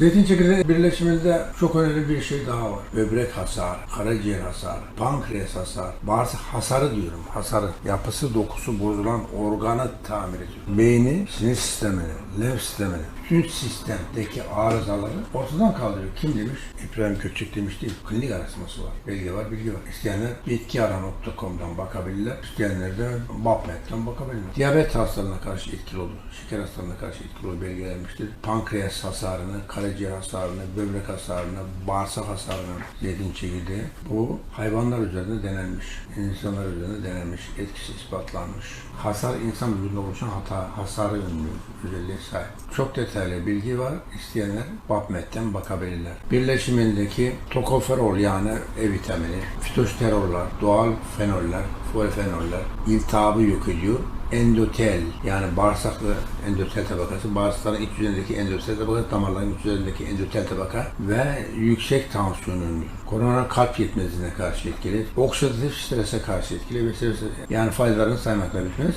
Zeytin çekirdeği birleşiminde çok önemli bir şey daha var. Böbrek hasarı, karaciğer hasarı, pankreas hasarı, bağırsak hasarı diyorum. Hasarı, yapısı, dokusu bozulan organı tamir ediyor. Beyni, sinir sistemini, lenf sistemini, bütün sistemdeki arızaları ortadan kaldırıyor. Kim demiş? İbrahim Köçek demiş değil. Klinik araştırması var. Belge var, bilgi var. İsteyenler bitkiara.com'dan bakabilirler. İsteyenler de BAPMET'ten bakabilirler. Diyabet hastalığına karşı etkili olur. Şeker hastalığına karşı etkili olur belgelenmiştir. Pankreas hasarını, karaciğer hasarını, böbrek hasarını, bağırsak hasarını zeytin çekirdeği. Bu hayvanlar üzerinde denenmiş. insanlar üzerinde denenmiş. Etkisi ispatlanmış. Hasar insan vücudunda oluşan hata, hasarı ünlü özelliğe sahip. Çok detaylı bilgi var. İsteyenler PubMed'den bakabilirler. Birleşimindeki tokoferol yani E vitamini, fitosteroller, doğal fenoller, polifenoller iltihabı yok ediyor. Endotel yani bağırsaklı endotel tabakası, bağırsakların iç yüzeyindeki endotel tabakası, damarların iç yüzeyindeki endotel tabaka ve yüksek tansiyonun, korona kalp yetmezliğine karşı etkili, oksidatif strese karşı etkili ve yani faydalarını saymakla bitmez.